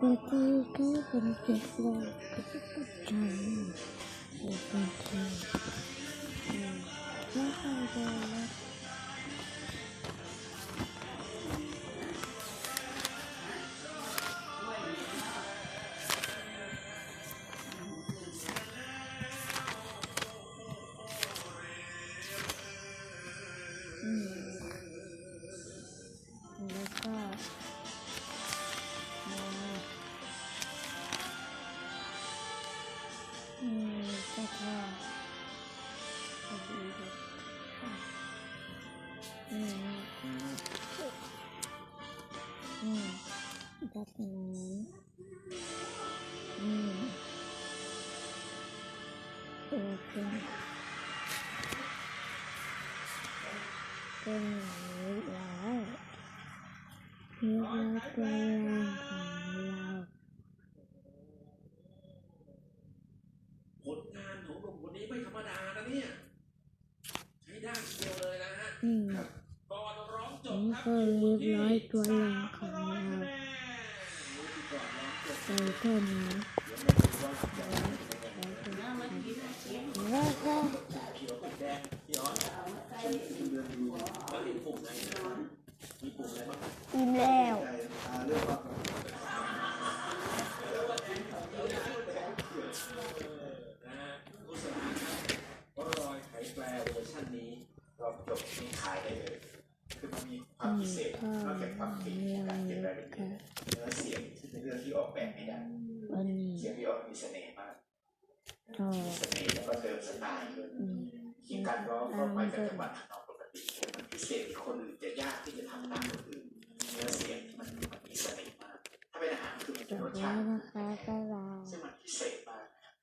แต่ อืมอืมแบบนี้อืมโอเคเป็นอย่างนี้แล้วเรียกว่าตัวอย่างของเราผลงานของหนุ่มคนนี้ไม่ธรรมดานะเนี่ย ใช้ได้ทีเดียวเลย นะฮะอืมก่อนร้องจบนี่ครับก็เรียบร้อยตัวอย่างของเราใส่เท่านี้แล้วก็แล้วเห็นปุ่มไหนะมีปุ่มอะไรบ้างกินแล้วอยไขแปลเวอร์ชันนี้ รอบจบนี้ขายได้เลย คือมันมีคอืวามมพิเศษก็นอกจากความเก่งของการเขียนรายละเอียค่ะดเนื้อเสียงที่เป็นเรื่องที่ออกแบบไม่ได้วันนี้เสียงพี่ออกมีเสน่ห์มากก็มีเสน่ห์แล้วก็เติมสไตล์ด้วยอืมที่การร้องก็ไปกับจังหวะทางนองปกติมันพิเศษที่คนอื่นจะยากที่จะทำตามคนอื่นเนื้อเสียงที่มันมันมีเสน่ห์มาก ถ้าเป็นอาหารคือมันจเป็นบรสแล้ชาวตินะคะบ๊ายบายซึ่งมันพิเศษ